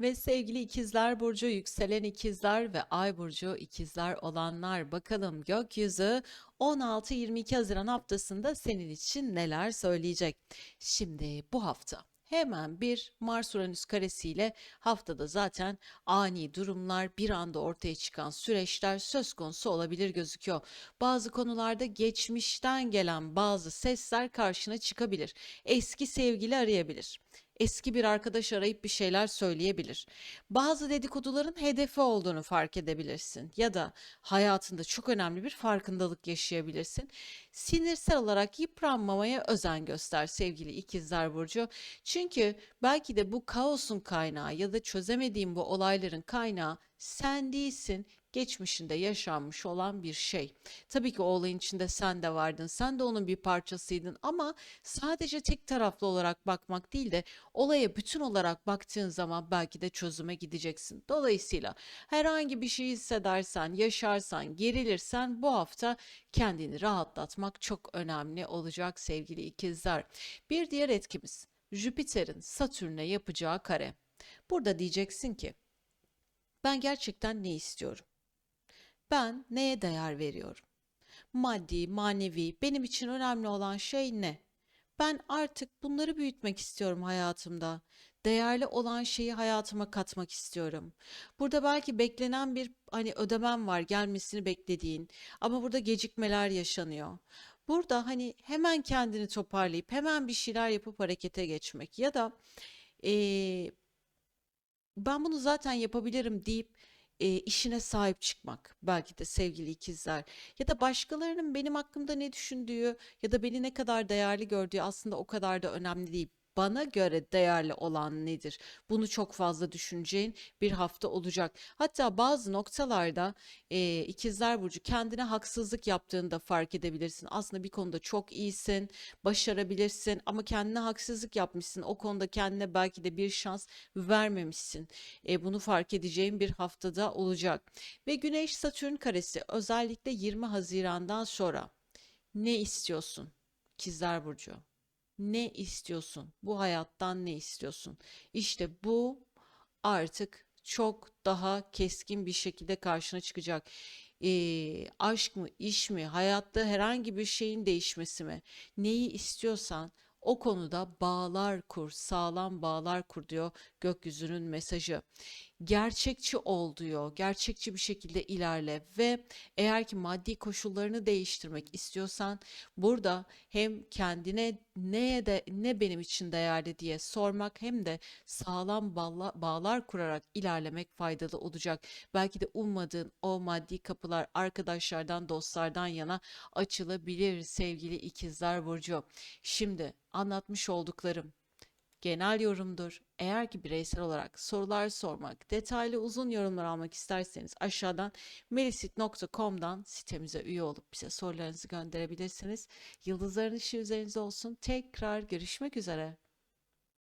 Ve sevgili ikizler burcu, yükselen ikizler ve ay burcu ikizler olanlar bakalım gökyüzü 16-22 Haziran haftasında senin için neler söyleyecek? Şimdi bu hafta hemen bir Mars Uranüs karesiyle haftada zaten ani durumlar bir anda ortaya çıkan süreçler söz konusu olabilir gözüküyor. Bazı konularda geçmişten gelen bazı sesler karşına çıkabilir. Eski sevgili arayabilir eski bir arkadaş arayıp bir şeyler söyleyebilir. Bazı dedikoduların hedefi olduğunu fark edebilirsin ya da hayatında çok önemli bir farkındalık yaşayabilirsin. Sinirsel olarak yıpranmamaya özen göster sevgili ikizler burcu. Çünkü belki de bu kaosun kaynağı ya da çözemediğin bu olayların kaynağı sen değilsin, geçmişinde yaşanmış olan bir şey. Tabii ki o olayın içinde sen de vardın, sen de onun bir parçasıydın ama sadece tek taraflı olarak bakmak değil de olaya bütün olarak baktığın zaman belki de çözüme gideceksin. Dolayısıyla herhangi bir şey hissedersen, yaşarsan, gerilirsen bu hafta kendini rahatlatmak çok önemli olacak sevgili ikizler. Bir diğer etkimiz Jüpiter'in Satürn'e yapacağı kare. Burada diyeceksin ki ben gerçekten ne istiyorum? Ben neye değer veriyorum? Maddi, manevi, benim için önemli olan şey ne? Ben artık bunları büyütmek istiyorum hayatımda. Değerli olan şeyi hayatıma katmak istiyorum. Burada belki beklenen bir hani ödemem var, gelmesini beklediğin ama burada gecikmeler yaşanıyor. Burada hani hemen kendini toparlayıp hemen bir şeyler yapıp harekete geçmek ya da eee, ben bunu zaten yapabilirim deyip e, işine sahip çıkmak belki de sevgili ikizler ya da başkalarının benim hakkımda ne düşündüğü ya da beni ne kadar değerli gördüğü aslında o kadar da önemli değil. Bana göre değerli olan nedir? Bunu çok fazla düşüneceğin bir hafta olacak. Hatta bazı noktalarda e, ikizler burcu kendine haksızlık yaptığını da fark edebilirsin. Aslında bir konuda çok iyisin, başarabilirsin ama kendine haksızlık yapmışsın. O konuda kendine belki de bir şans vermemişsin. E, bunu fark edeceğin bir haftada olacak. Ve Güneş Satürn karesi özellikle 20 Haziran'dan sonra ne istiyorsun? İkizler burcu. Ne istiyorsun? Bu hayattan ne istiyorsun? İşte bu artık çok daha keskin bir şekilde karşına çıkacak. Ee, aşk mı, iş mi, hayatta herhangi bir şeyin değişmesi mi? Neyi istiyorsan o konuda bağlar kur, sağlam bağlar kur diyor gökyüzünün mesajı. Gerçekçi ol diyor, gerçekçi bir şekilde ilerle ve eğer ki maddi koşullarını değiştirmek istiyorsan burada hem kendine neye de ne benim için değerli diye sormak hem de sağlam bağla- bağlar kurarak ilerlemek faydalı olacak. Belki de ummadığın o maddi kapılar arkadaşlardan, dostlardan yana açılabilir sevgili ikizler burcu. Şimdi anlatmış olduklarım genel yorumdur. Eğer ki bireysel olarak sorular sormak, detaylı uzun yorumlar almak isterseniz aşağıdan melisit.com'dan sitemize üye olup bize sorularınızı gönderebilirsiniz. Yıldızların ışığı üzerinize olsun. Tekrar görüşmek üzere.